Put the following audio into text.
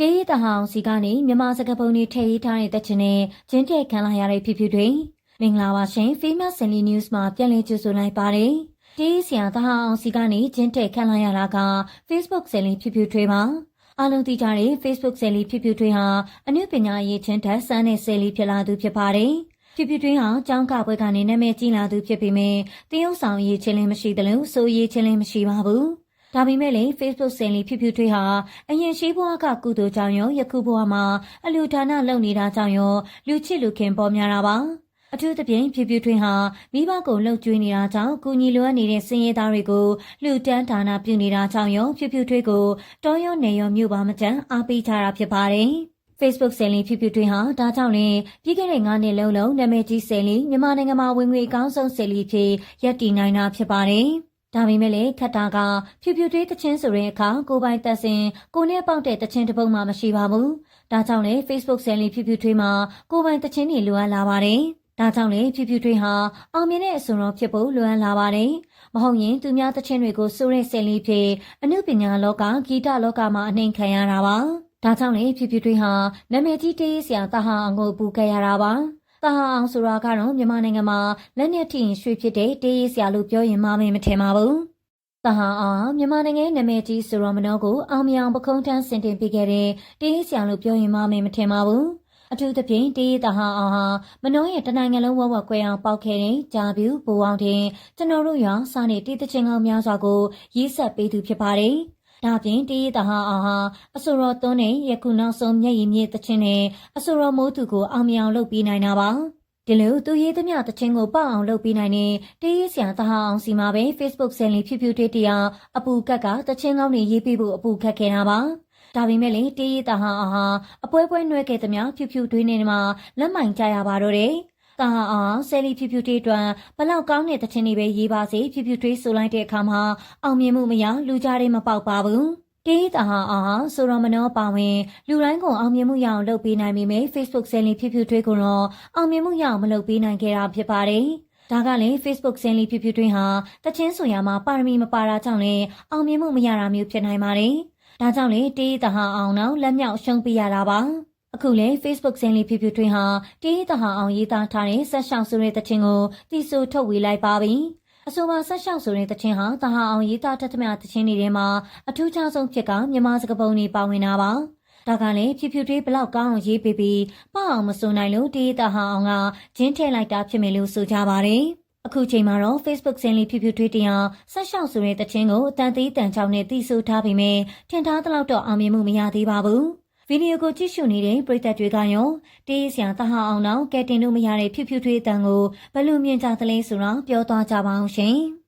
တေးရတဟောင်စီကနေမြန်မာစကားပုံတွေထည့်ရေးထားတဲ့တက်ချင်နဲ့ကျင်းတဲ့ခံလာရတဲ့ဖြစ်ဖြစ်တွေမင်္ဂလာပါရှင် Famous Sunny News မှာပြန်လည်ကြိုဆိုလိုက်ပါတယ်တေးဆရာတဟောင်စီကနေကျင်းတဲ့ခံလာရတာက Facebook ဆယ်လီဖြစ်ဖြစ်တွေပါအားလုံးသိကြတဲ့ Facebook ဆယ်လီဖြစ်ဖြစ်တွေဟာအနုပညာရေးချင်းထက်စမ်းတဲ့ဆယ်လီဖြစ်လာသူဖြစ်ပါတယ်ဖြစ်ဖြစ်တွင်းဟာကျောင်းကပွဲကနေနာမည်ကြီးလာသူဖြစ်ပေမဲ့တရုတ်ဆောင်ရေးချင်းလည်းမရှိသလိုစိုးရေးချင်းလည်းမရှိပါဘူး။ ဒါပေမဲ့လည်း Facebook ဆင်လီဖြစ်ဖြစ်ထွေးဟာအရင်ရှိဘွားကကုသိုလ်ကြောင့်ရောယခုဘွားမှာအလူဒါနလုပ်နေတာကြောင့်ရောလူချစ်လူခင်ပေါ်များတာပါ။အထူးသဖြင့်ဖြစ်ဖြစ်ထွေးဟာမိဘကိုလှုပ်ကြွေးနေတာကြောင့်ကုညီလိုအပ်နေတဲ့စင်ရဲသားတွေကိုလူတန်းဒါနပြုနေတာကြောင့်ရောဖြစ်ဖြစ်ထွေးကိုတောရောနေရောမြို့ပါမကျန်အားပေးကြတာဖြစ်ပါတယ်။ Facebook ဆယ်လီဖြစ်ဖြစ်တွင်ဟာဒါကြောင့်လင်းပြီးခဲ့တဲ့9နှစ်လုံးလုံးနာမည်ကြီးဆယ်လီမြန်မာနိုင်ငံမှာဝင်ငွေအကောင်းဆုံးဆယ်လီဖြစ်ရပ်တည်နိုင်တာဖြစ်ပါတယ်။ ဒါပေမဲ့လည်းခက်တာကဖြူဖြူတွေးတချင်းဆိုတဲ့အခါကိုပိုင်တက်စင်ကိုနဲ့ပေါက်တဲ့တချင်းတစ်ပုဒ်မှမရှိပါဘူး။ဒါကြောင့်လည်း Facebook ဆယ်လီဖြူဖြူတွေးမှာကိုပိုင်တချင်းတွေလိုအပ်လာပါတယ်။ဒါကြောင့်လေဖြူဖြူတွေးဟာအောင်မြင်တဲ့အစွန်တော်ဖြစ်ဖို့လွမ်းလာပါတယ်။မဟုတ်ရင်သူများတချင်းတွေကိုစိုးတဲ့ဆယ်လီဖြစ်အမှုပညာလောကဂီတလောကမှာအနှိမ်ခံရတာပါ။ဒါကြောင့်လေဖြူဖြူတွေးဟာနာမည်ကြီးတေးဆရာတဟာအောင်ကိုပူခဲ့ရတာပါ။ တဟာအောင်ဆိုတာကတော့မြန်မာနိုင်ငံမှာလက်နက်ထိရင်ရွှေဖြစ်တဲ့တေးဆရာလို့ပြောရင်မှားမယ်မထင်ပါဘူး။တဟာအောင်မြန်မာနိုင်ငံနာမည်ကြီးဆိုရမနောကိုအောင်မြောင်ပခုံးထမ်းဆင်တင်ပေးခဲ့တဲ့တေးဆရာလို့ပြောရင်မှားမယ်မထင်ပါဘူး။အထူးသဖြင့်တေးတဟာအောင်ဟာမနှောရဲ့တနိုင်ငံလုံးဝဝကွဲအောင်ပေါက်ခဲ့တဲ့ဂျာဗျူဘူအောင်တင်ကျွန်တော်တို့ရောစာနေတေးသချင်းကောင်းများစွာကိုရေးဆက်ပေးသူဖြစ်ပါတယ်။ ဒါပြင်တေးတဟာအောင်ဟာအဆိုတော်သွန်းတဲ့ယခုနောက်ဆုံးမျက်ရည်မြစ်သချင်းနဲ့အဆိုတော်မိုးသူကိုအောင်မြောင်လုပ်ပေးနိုင်တာပါ။ဒီလိုသူရေးသမျှတချင်းကိုပေါအောင်လုပ်ပေးနိုင်တဲ့တေးရဆရာတဟာအောင်စီမှာပဲ Facebook ဆယ်လီဖြူဖြူတေးတရားအပူကက်ကတချင်းကောင်းတွေရေးပေးဖို့အပူခတ်ခဲ့တာပါ။ဒါပေမဲ့လေတေးရတဟာအောင်ဟာအပွဲပွဲနှွဲခဲ့သမျှဖြူဖြူတွေးနေမှာလက်မိုင်ကြရပါတော့တယ်။ တာဟာအောင်ဆယ်လီဖြူဖြူတေးတွင်ဘလောက်ကောင်းတဲ့တခြင်းတွေပဲရေးပါစေဖြူဖြူတွေးဆိုလိုက်တဲ့အခါမှာအောင်မြင်မှုမရလူကြားတွေမပေါက်ပါဘူး။တေးတာဟာအောင်ဆိုရမနောပါဝင်လူတိုင်းကိုအောင်မြင်မှုရအောင်လုပ်ပေးနိုင်မိမယ် Facebook ဆယ်လီဖြူဖြူတွေးကိုတော့အောင်မြင်မှုရအောင်မလုပ်ပေးနိုင်ခဲ့တာဖြစ်ပါတယ်။ဒါကလည်း Facebook ဆင်လီဖြူဖြူတွင်းဟာတချင်းဆိုရမှာပါရမီမပါတာကြောင့်လည်းအောင်မြင်မှုမရတာမျိုးဖြစ်နိုင်ပါတယ်။ဒါကြောင့်လေတေးတဟာအောင်တော့လက်မြောက်ရှုံးပေးရတာပါ။ အခုလေ Facebook ဆင်လီဖြူဖြူတွင်းဟာတေးတဟာအောင်ရေးသားထားတဲ့ဆက်ရှောင်းဆိုတဲ့တခြင်းကိုတီဆိုထုတ်ဝေလိုက်ပါပြီ။အဆိုပါဆက်ရှောက်ဆိုတဲ့တခြင်းဟာတဟာအောင်ရေးသားတတ်သမျှတခြင်းတွေထဲမှာအထူးခြားဆုံးဖြစ်ကမြန်မာစကားပုံတွေပါဝင်တာပါ။ဒါကလည်းဖြူဖြူတွေးဘလောက်ကောင်းအောင်ရေးပေးပြီးပအောင်မဆိုနိုင်လို့တေးတဟာအောင်ကဂျင်းထည့်လိုက်တာဖြစ်မယ်လို့ဆိုကြပါတယ်။အခုချိန်မှာတော့ Facebook ဆင်လီဖြူဖြူထွေးတရားဆက်ရှောက်ဆိုတဲ့တခြင်းကိုအတန်သေးတန်ချောင်းနဲ့တီးဆိုထားပြီးမြင်ထင်ထားသလောက်တော့အောင်မြင်မှုမရသေးပါဘူး။ ဗီဒီယိုကိုကြည့်ရှုနေတဲ့ပရိသတ်တွေကရောတေးဆရာတဟအောင်တော့ကဲတင်လို့မရတဲ့ဖြူဖြူထွေးအတန်ကိုဘယ်လိုမြင်ကြသလဲဆိုတော့ပြောသွားကြပါအောင်ရှင်။